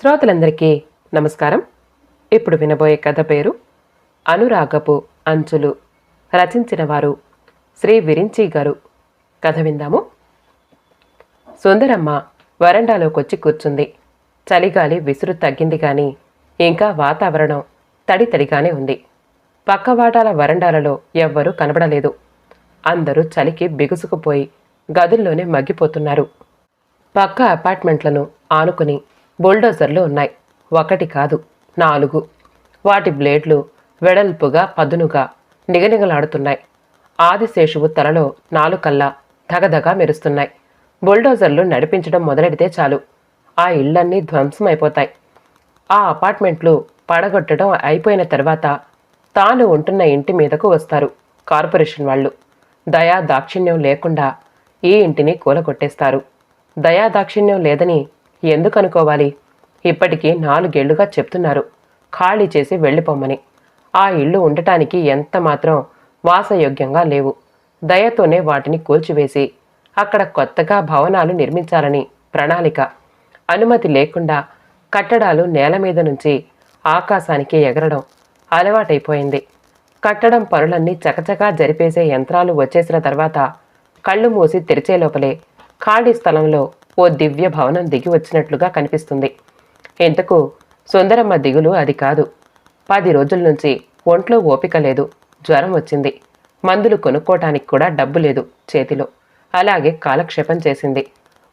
శ్రోతలందరికీ నమస్కారం. ఇప్పుడు వినబోయే కథ పేరు అనురాగపు అంచులు. రచించిన వారు శ్రీ విరించి గారు. కథ విందాము. సుందరమ్మ వరండాలోకొచ్చి కూర్చుంది. చలిగాలి విసురు తగ్గింది కానీ ఇంకా వాతావరణం తడి తడిగానే ఉంది. పక్కవాటాల వరండాలలో ఎవ్వరూ కనబడలేదు. అందరూ చలికి బిగుసుకుపోయి గదుల్లోనే మగ్గిపోతున్నారు. పక్క అపార్ట్మెంట్లను ఆనుకుని బుల్డోజర్లు ఉన్నాయి. ఒకటి కాదు నాలుగు. వాటి బ్లేడ్లు వెడల్పుగా పదునుగా నిగనిగలాడుతున్నాయి. ఆదిశేషువు తలలో నాలుకల్లా ధగధగా మెరుస్తున్నాయి. బుల్డోజర్లు నడిపించడం మొదలెడితే చాలు. ఆ ఇళ్ళన్నీ ధ్వంసమైపోతాయి. ఆ అపార్ట్మెంట్లు పడగొట్టడం అయిపోయిన తర్వాత తాను ఉంటున్న ఇంటి మీదకు వస్తారు కార్పొరేషన్ వాళ్ళు. దయా దాక్షిణ్యం లేకుండా ఈ ఇంటిని కూలగొట్టేస్తారు. దయా దాక్షిణ్యం లేదని ఎందుకు అనుకోవాలి? ఇప్పటికీ నాలుగేళ్ళుగా చెప్తున్నారు. ఖాళీ చేసి వెళ్ళిపోమ్మని. ఆ ఇళ్ళు ఉండటానికి ఎంత మాత్రం వాసయోగ్యంగా లేవు. దయతోనే వాటిని కూల్చివేసి అక్కడ కొత్తగా భవనాలు నిర్మించాలని ప్రణాళిక. అనుమతి లేకుండా కట్టడాలు నేల మీద నుంచి ఆకాశానికి ఎగరడం అలవాటైపోయింది. కట్టడం పనులన్నీ చకచకా జరిపేసే యంత్రాలు వచ్చేసిన తర్వాత కళ్ళు మూసి తెరిచే లోపలే ఖాళీ స్థలంలో ఓ దివ్య భవనం దిగి వచ్చినట్లుగా కనిపిస్తుంది. ఇంతకు సుందరమ్మ దిగులు అది కాదు. పది రోజుల నుంచి ఒంట్లో ఓపిక లేదు. జ్వరం వచ్చింది. మందులు కొనుక్కోటానికి కూడా డబ్బు లేదు చేతిలో. అలాగే కాలక్షేపం చేసింది.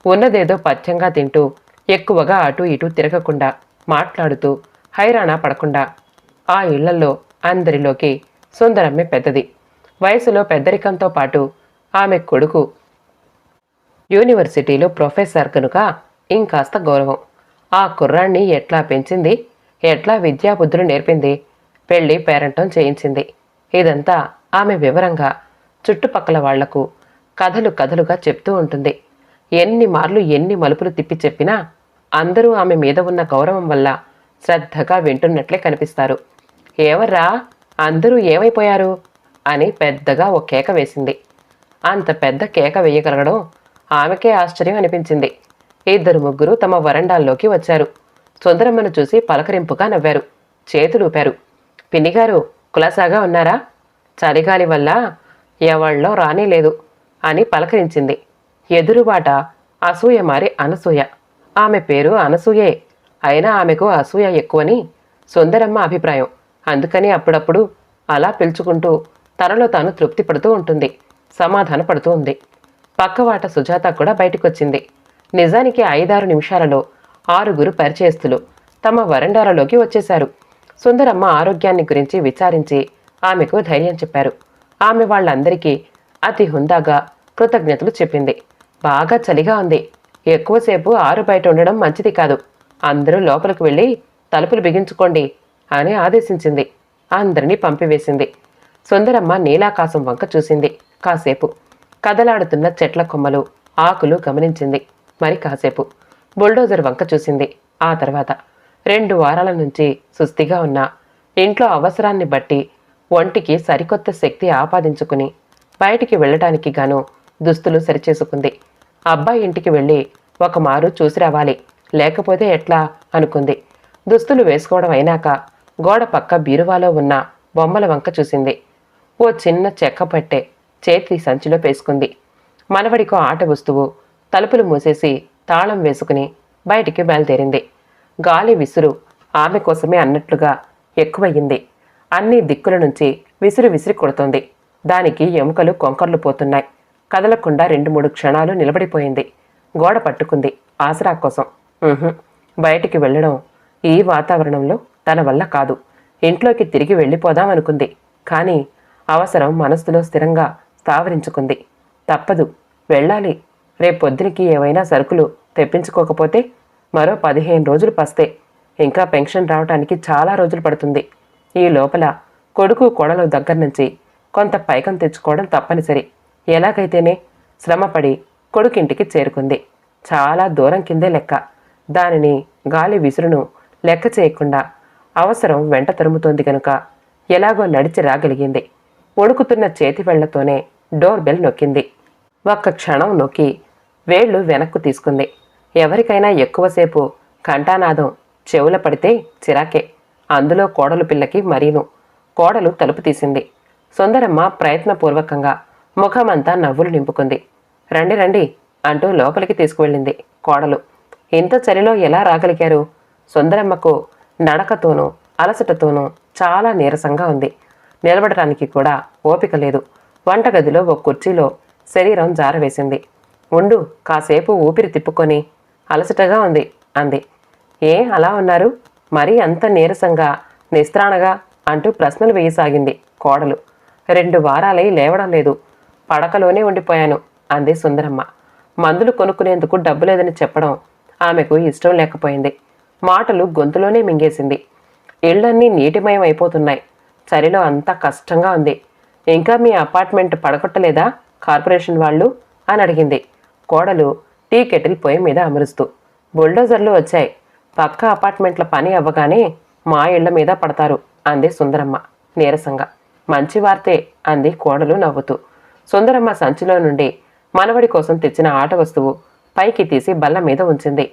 ఉన్నదేదో పథ్యంగా తింటూ ఎక్కువగా అటు ఇటు తిరగకుండా మాట్లాడుతూ హైరాణా పడకుండా ఆ ఇళ్ళలో అందరిలోకి సుందరమ్మే పెద్దది. వయసులో పెద్దరికంతో పాటు ఆమె కొడుకు యూనివర్సిటీలో ప్రొఫెసర్ కనుక ఇంకాస్త గౌరవం. ఆ కుర్రాన్ని ఎట్లా పెంచింది? ఎట్లా విద్యాబుద్ధులు నేర్పింది? పెళ్ళి పేరంటం చేయించింది. ఇదంతా ఆమె వివరంగా చుట్టుపక్కల వాళ్ళకు కథలు కథలుగా చెప్తూ ఉంటుంది. ఎన్ని మార్లు ఎన్ని మలుపులు తిప్పి చెప్పినా అందరూ ఆమె మీద ఉన్న గౌరవం వల్ల శ్రద్ధగా వింటున్నట్లే కనిపిస్తారు. ఏవర్రా? అందరూ ఏమైపోయారు? అని పెద్దగా ఓ కేక వేసింది. అంత పెద్ద కేక వేయగలగడం ఆమెకే ఆశ్చర్యం అనిపించింది. ఇద్దరు ముగ్గురు తమ వరండాల్లోకి వచ్చారు. సుందరమ్మను చూసి పలకరింపుగా నవ్వారు. చేతులూపారు. పిన్నిగారు కులాసాగా ఉన్నారా? చలిగాలి వల్ల ఎవళ్ళో రానేలేదు అని పలకరించింది. ఎదురుబాట అసూయ మారి అనసూయ. ఆమె పేరు అనసూయే. అయినా ఆమెకు అసూయ ఎక్కువని సుందరమ్మ అభిప్రాయం. అందుకని అప్పుడప్పుడు అలా పిలుచుకుంటూ తనలో తాను తృప్తి పడుతూ ఉంటుంది సమాధాన పడుతూ ఉంది. పక్కవాట సుజాత కూడా బయటకొచ్చింది. నిజానికి ఐదారు నిమిషాలలో ఆరుగురు పరిచయస్తులు తమ వరండాలలోకి వచ్చేశారు. సుందరమ్మ ఆరోగ్యాన్ని గురించి విచారించి ఆమెకు ధైర్యం చెప్పారు. ఆమె వాళ్ళందరికీ అతి హుందాగా కృతజ్ఞతలు చెప్పింది. బాగా చలిగా ఉంది. ఎక్కువసేపు ఆరు బయట ఉండడం మంచిది కాదు. అందరూ లోపలికి వెళ్ళి తలుపులు బిగించుకోండి అని ఆదేశించింది. అందరినీ పంపివేసింది. సుందరమ్మ నీలాకాశం వంక చూసింది. కాసేపు కదలాడుతున్న చెట్ల కొమ్మలు ఆకులు గమనించింది. మరి కాసేపు. బుల్డోజర్ వంక చూసింది. ఆ తర్వాత రెండు వారాల నుంచి సుస్థిగా ఉన్న. ఇంట్లో అవసరాన్ని బట్టి ఒంటికి సరికొత్త శక్తి ఆపాదించుకుని బయటికి వెళ్ళటానికి గాను దుస్తులు సరిచేసుకుంది. అబ్బాయి ఇంటికి వెళ్ళి ఒక మారు చూసి రావాలి. లేకపోతే ఎట్లా? అనుకుంది. దుస్తులు వేసుకోవడం అయినాక గోడ పక్క బీరువాలో ఉన్న బొమ్మల వంక చూసింది. ఓ చిన్న చెక్క పట్టే చేతి సంచిలో వేసుకుంది మనవడికో ఆట వస్తువు తలుపులు మూసేసి తాళం వేసుకుని బయటికి బయలుదేరింది. గాలి విసురు ఆమె కోసమే అన్నట్లుగా ఎక్కువయ్యింది. అన్ని దిక్కుల నుంచి విసిరి విసిరి కొడుతోంది. దానికి ఎముకలు కొంకర్లు పోతున్నాయి. కదలకుండా రెండు మూడు క్షణాలు నిలబడిపోయింది. గోడ పట్టుకుంది ఆసరా కోసం. బయటికి వెళ్ళడం ఈ వాతావరణంలో తన వల్ల కాదు. ఇంట్లోకి తిరిగి వెళ్ళిపోదామనుకుంది. కానీ అవసరం మనసులో స్థిరంగా స్థావరించుకుంది తప్పదు వెళ్ళాలి. రేపొద్దునికి ఏవైనా సరుకులు తెప్పించుకోకపోతే మరో పదిహేను రోజులు పస్తే. ఇంకా పెన్షన్ రావటానికి చాలా రోజులు పడుతుంది. ఈ లోపల కొడుకు కొడలు దగ్గర నుంచి కొంత పైకం తెచ్చుకోవడం తప్పనిసరి. ఎలాగైతేనే శ్రమపడి కొడుకింటికి చేరుకుంది. చాలా దూరం కిందే లెక్క. దానిని గాలి విసురును లెక్క చేయకుండా అవసరం వెంట తరుముతోంది గనుక ఎలాగో నడిచి రాగలిగింది. వణుకుతున్న చేతి వెళ్ళతోనే డోర్ బెల్ నొక్కింది. ఒక్క క్షణం నొక్కి వేళ్ళు వెనక్కు తీసుకుంది. ఎవరికైనా ఎక్కువసేపు కంఠానాదం చెవుల పడితే చిరాకే. అందులో కోడలు పిల్లకి మరీను. కోడలు తలుపు తీసింది. సుందరమ్మ ప్రయత్నపూర్వకంగా ముఖమంతా నవ్వులు నింపుకుంది. రండి రండి అంటూ లోపలికి తీసుకువెళ్ళింది కోడలు. ఇంత చలిలో ఎలా రాగలిగారు? సుందరమ్మకు నడకతోనూ అలసటతోనూ చాలా నీరసంగా ఉంది. నిలబడటానికి కూడా ఓపిక లేదు. వంటగదిలో ఒక కుర్చీలో శరీరం జారవేసింది. ఉండు కాసేపు ఊపిరి తిప్పుకొని అలసటగా ఉంది అంది. ఏ అలా ఉన్నారు? మరీ అంత నీరసంగా నిస్త్రాణగా అంటూ ప్రశ్నలు వేయసాగింది కోడలు. రెండు వారాలై లేవడం లేదు. పడకలోనే ఉండిపోయాను అంది సుందరమ్మ. మందులు కొనుక్కునేందుకు డబ్బు లేదని చెప్పడం ఆమెకు ఇష్టం లేకపోయింది. మాటలు గొంతులోనే మింగేసింది. ఇళ్ళన్నీ నీటిమయం అయిపోతున్నాయి. చలిలో అంతా కష్టంగా ఉంది. ఇంకా మీ అపార్ట్మెంట్ పడగొట్టలేదా? కార్పొరేషన్ వాళ్ళు? అని అడిగింది. కోడలు టీ కెటిల్ పొయ్యి మీద అమరుస్తూ. బుల్డోజర్లు వచ్చాయి. పక్క అపార్ట్మెంట్ల పని అవ్వగానే మా ఇళ్ళ మీద పడతారు అంది సుందరమ్మ నీరసంగా. మంచి వార్తే అంది కోడలు నవ్వుతూ. సుందరమ్మ సంచిలో నుండి మనవడి కోసం తెచ్చిన ఆట వస్తువు పైకి తీసి బల్ల మీద ఉంచింది.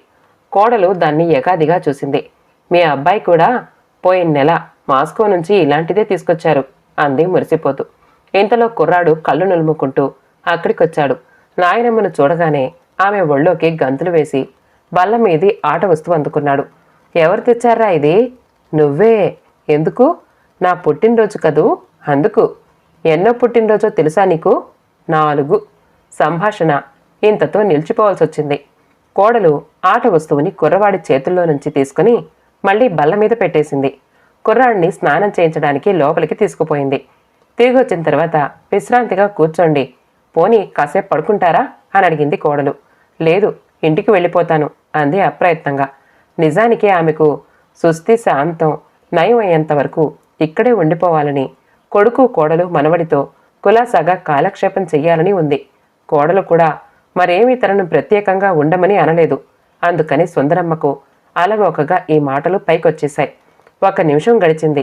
కోడలు దాన్ని ఎగాదిగా చూసింది. మీ అబ్బాయి కూడా పోయిన నెల మాస్కో నుంచి ఇలాంటిదే తీసుకొచ్చారు అంది మురిసిపోతూ. ఇంతలో కుర్రాడు కళ్ళు నులుముకుంటూ అక్కడికొచ్చాడు. నాయనమ్మను చూడగానే ఆమె ఒళ్ళోకి గంతులు వేసి బల్ల మీది ఆట వస్తువు అందుకున్నాడు. ఎవరు తెచ్చారా ఇది? నువ్వే. ఎందుకు? నా పుట్టినరోజు కదూ? అందుకు. ఎన్నో పుట్టినరోజో తెలుసా నీకు? నాలుగు. సంభాషణ. ఇంతతో నిలిచిపోవాల్సి వచ్చింది కోడలు ఆట వస్తువుని కుర్రవాడి చేతుల్లో నుంచి తీసుకుని మళ్ళీ బల్ల మీద పెట్టేసింది. కుర్రాడిని స్నానం చేయించడానికి లోపలికి తీసుకుపోయింది. తిరిగి వచ్చిన తర్వాత విశ్రాంతిగా కూర్చోండి. పోనీ కాసేపు పడుకుంటారా? అని అడిగింది కోడలు. లేదు ఇంటికి వెళ్ళిపోతాను అంది అప్రయత్నంగా. నిజానికి ఆమెకు సుస్థి శాంతం నయం అయ్యేంత వరకు ఇక్కడే ఉండిపోవాలని కొడుకు కోడలు మనవడితో కులాసాగా కాలక్షేపం చెయ్యాలని ఉంది. కోడలు కూడా మరేమీ తనను ప్రత్యేకంగా ఉండమని అనలేదు. అందుకని సుందరమ్మకు అలవోకగా ఈ మాటలు పైకొచ్చేశాయి. ఒక నిమిషం గడిచింది.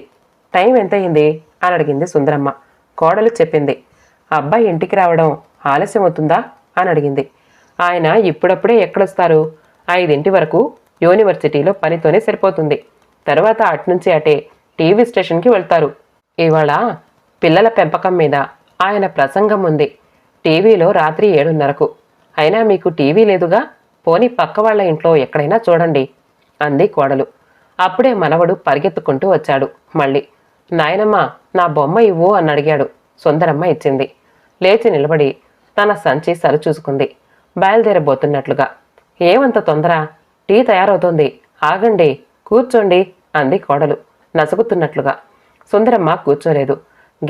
టైం ఎంతయింది? అని అడిగింది సుందరమ్మ. కోడలు చెప్పింది అబ్బాయి ఇంటికి రావడం ఆలస్యం అవుతుందా? అని అడిగింది. ఆయన ఇప్పుడప్పుడే ఎక్కడొస్తారు? ఐదింటి వరకు యూనివర్సిటీలో పనితోనే సరిపోతుంది. తర్వాత అట్నుంచి అటే టీవీ స్టేషన్కి వెళ్తారు. ఇవాళ పిల్లల పెంపకం మీద ఆయన ప్రసంగం ఉంది. టీవీలో రాత్రి ఏడున్నరకు. అయినా మీకు టీవీ లేదుగా? పోని పక్క వాళ్ళ ఇంట్లో ఎక్కడైనా చూడండి అంది కోడలు. అప్పుడే మనవడు పరిగెత్తుకుంటూ వచ్చాడు. మళ్ళీ నాయనమ్మ నా బొమ్మ ఇవ్వు అని అడిగాడు. సుందరమ్మ ఇచ్చింది. లేచి నిలబడి తన సంచి సరిచూసుకుంది. బయలుదేరబోతున్నట్లుగా. ఏమంత తొందర? టీ తయారవుతోంది. ఆగండి కూర్చోండి అంది కోడలు. నసుగుతున్నట్లుగా. సుందరమ్మ కూర్చోలేదు.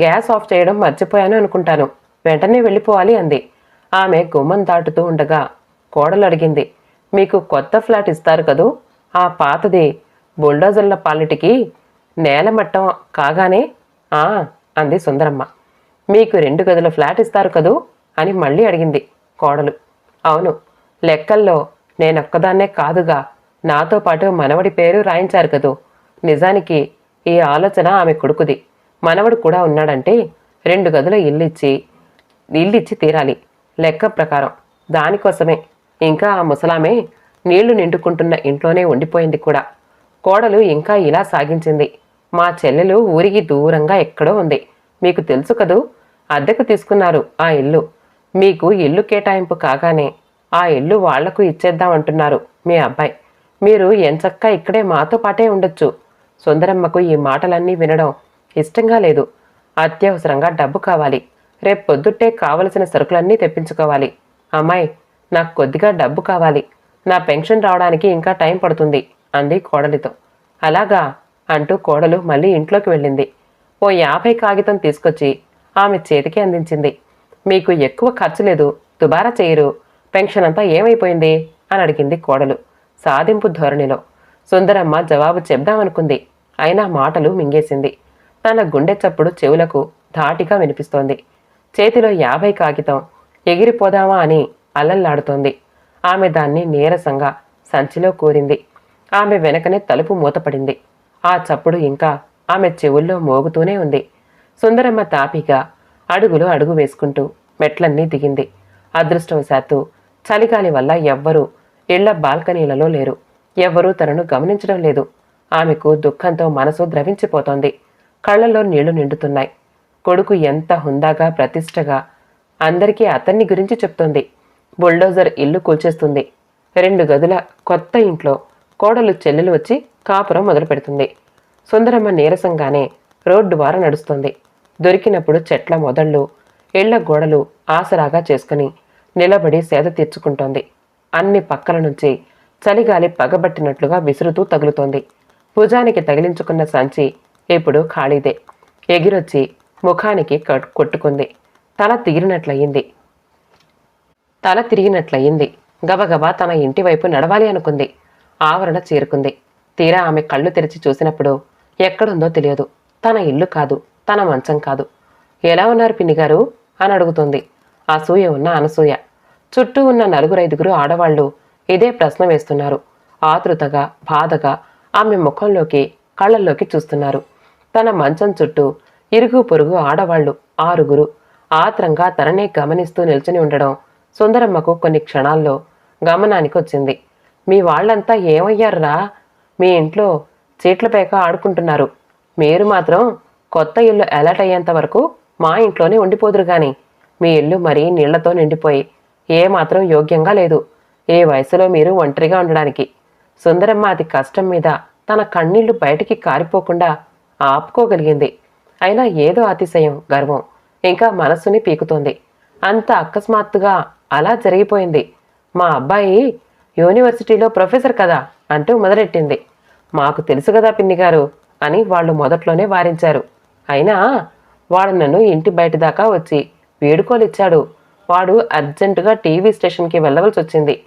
గ్యాస్ ఆఫ్ చేయడం మర్చిపోయాను అనుకుంటాను. వెంటనే వెళ్ళిపోవాలి అంది. ఆమె గుమ్మం దాటుతూ ఉండగా కోడలు అడిగింది. మీకు కొత్త ఫ్లాట్ ఇస్తారు కదూ? ఆ పాతది బుల్డోజర్ల పాలిటికి నేలమట్టం కాగానే ఆ అంది సుందరమ్మ. మీకు రెండు గదుల ఫ్లాట్ ఇస్తారు కదూ? అని మళ్ళీ అడిగింది కోడలు. అవును లెక్కల్లో నేనొక్కదాన్నే కాదుగా. నాతో పాటు మనవడి పేరు రాయించారు కదూ. నిజానికి ఈ ఆలోచన ఆమె కొడుకుది. మనవడు కూడా ఉన్నాడంటే రెండు గదుల ఇల్లిచ్చి ఇల్లిచ్చి తీరాలి. లెక్క ప్రకారం దానికోసమే. ఇంకా ఆ ముసలామే నీళ్ళు నిండుకుంటున్న ఇంట్లోనే ఉండిపోయింది కూడా. కోడలు ఇంకా ఇలా సాగించింది. మా చెల్లెలు ఊరికి దూరంగా ఎక్కడో ఉంది. మీకు తెలుసు కదూ? అద్దెకు తీసుకున్నారు ఆ ఇల్లు. మీకు ఇల్లు కేటాయింపు కాగానే ఆ ఇల్లు వాళ్ళకు ఇచ్చేద్దామంటున్నారు మీ అబ్బాయి. మీరు ఎంచక్కా ఇక్కడే మాతో పాటే ఉండొచ్చు. సుందరమ్మకు ఈ మాటలన్నీ వినడం ఇష్టంగా లేదు. అత్యవసరంగా డబ్బు కావాలి. రేపు పొద్దుట్టే కావలసిన సరుకులన్నీ తెప్పించుకోవాలి. అమ్మాయి నాకు కొద్దిగా డబ్బు కావాలి. నా పెన్షన్ రావడానికి ఇంకా టైం పడుతుంది. అంది కోడలితో. అలాగా? అంటూ కోడలు మళ్ళీ ఇంట్లోకి వెళ్ళింది. ఓ యాభై కాగితం తీసుకొచ్చి ఆమె చేతికి అందించింది. మీకు ఎక్కువ ఖర్చు లేదు దుబారా చేయరు పెన్షన్ అంతా ఏమైపోయింది? అని అడిగింది కోడలు సాధింపు ధోరణిలో. సుందరమ్మ జవాబు చెప్దామనుకుంది. అయినా మాటలు మింగేసింది. తన గుండె చప్పుడు చెవులకు ధాటిగా వినిపిస్తోంది. చేతిలో యాభై కాగితం ఎగిరిపోదామా అని అల్లల్లాడుతోంది. ఆమె దాన్ని నీరసంగా సంచిలో కూరింది. ఆమె వెనకనే తలుపు మూతపడింది. ఆ చప్పుడు ఇంకా ఆమె చెవుల్లో మోగుతూనే ఉంది. సుందరమ్మ తాపిగా అడుగులు అడుగు వేసుకుంటూ మెట్లన్నీ దిగింది. అదృష్టవశాత్తు చలిగాలి వల్ల ఎవ్వరూ ఇళ్ళ బాల్కనీలలో లేరు. ఎవ్వరూ తనను గమనించడం లేదు. ఆమెకు దుఃఖంతో మనసు ద్రవించిపోతోంది. కళ్ళల్లో నీళ్ళు నిండుతున్నాయి. కొడుకు ఎంత హుందాగా ప్రతిష్టగా అందరికీ అతన్ని గురించి చెప్తోంది. బుల్డోజర్ ఇల్లు కూల్చేస్తుంది. రెండు గదుల కొత్త ఇంట్లో కోడలు చెల్లెలు వచ్చి కాపురం మొదలు పెడుతుంది. సుందరమ్మ నీరసంగానే రోడ్డు వార నడుస్తుంది. దొరికినప్పుడు చెట్ల మొదళ్ళు ఇళ్ళ గోడలు ఆసరాగా చేసుకుని నిలబడి సేద తీర్చుకుంటోంది. అన్ని పక్కల నుంచి చలిగాలి పగబట్టినట్లుగా విసురుతూ తగులుతోంది. భుజానికి తగిలించుకున్న సంచి ఇప్పుడు ఖాళీదే. ఎగిరొచ్చి ముఖానికి కొట్టుకుంది. తల తిరిగినట్లయింది. తల తిరిగినట్లయింది. గబగబా తన ఇంటి వైపు నడవాలి అనుకుంది. ఆవరణ చేరుకుంది. తీరా ఆమె కళ్ళు తెరిచి చూసినప్పుడు ఎక్కడుందో తెలియదు. తన ఇల్లు కాదు తన మంచం కాదు. ఎలా ఉన్నారు పిన్నిగారు? అని అడుగుతుంది. అసూయ ఉన్న అనసూయ. చుట్టూ ఉన్న నలుగురైదుగురు ఆడవాళ్ళు ఇదే ప్రశ్న వేస్తున్నారు. ఆతృతగా బాధగా ఆమె ముఖంలోకి కళ్ళల్లోకి చూస్తున్నారు. తన మంచం చుట్టూ ఇరుగు పొరుగు ఆడవాళ్ళు ఆరుగురు ఆత్రంగా తననే గమనిస్తూ నిల్చుని ఉండడం సుందరమ్మకు కొన్ని క్షణాల్లో గమనానికి వచ్చింది. మీ వాళ్ళంతా ఏమయ్యారురా? మీ ఇంట్లో చీట్ల పేక ఆడుకుంటున్నారు. మీరు మాత్రం కొత్త ఇల్లు అలర్ట్ అయ్యేంత వరకు మా ఇంట్లోనే ఉండిపోదురు కానీ మీ ఇల్లు మరీ నీళ్ళతో నిండిపోయి ఏమాత్రం యోగ్యంగా లేదు. ఏ వయసులో మీరు ఒంటరిగా ఉండడానికి. సుందరమ్మ అతి కష్టం మీద తన కన్నీళ్ళు బయటికి కారిపోకుండా ఆపుకోగలిగింది. అయినా ఏదో అతిశయం గర్వం ఇంకా మనస్సుని పీకుతోంది. అంత అకస్మాత్తుగా అలా జరిగిపోయింది. మా అబ్బాయి యూనివర్సిటీలో ప్రొఫెసర్ కదా అంటూ మొదలెట్టింది. మాకు తెలుసు కదా పిన్ని గారు అని వాళ్ళు మొదట్లోనే వారించారు. అయినా వాడు నన్ను ఇంటి బయట దాకా వచ్చి వేడుకోలిచ్చాడు. వాడు అర్జెంటుగా టీవీ స్టేషన్కి వెళ్ళవలసి వచ్చింది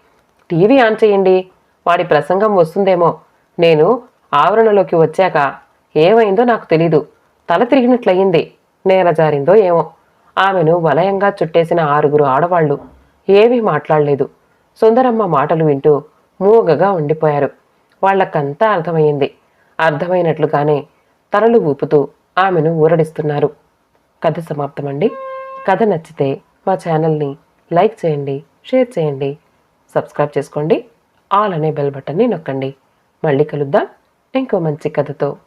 టీవీ ఆన్ చేయండి వాడి ప్రసంగం వస్తుందేమో. నేను ఆవరణలోకి వచ్చాక ఏమైందో నాకు తెలీదు. తల తిరిగినట్లయింది. నేల జారిందో ఏమో. ఆమెను వలయంగా చుట్టేసిన ఆరుగురు ఆడవాళ్ళు ఏమీ మాట్లాడలేదు. సుందరమ్మ మాటలు వింటూ మూగగా ఉండిపోయారు. వాళ్ళకంతా అర్థమైంది అర్థమైనట్లుగానే తలలు ఊపుతూ ఆమెను ఊరడిస్తున్నారు. కథ సమాప్తమండి. కథ నచ్చితే మా ఛానల్ని లైక్ చేయండి షేర్ చేయండి సబ్స్క్రైబ్ చేసుకోండి ఆల్ అనే బెల్ బటన్ని నొక్కండి. మళ్ళీ కలుద్దాం. ఇంకో మంచి కథతో.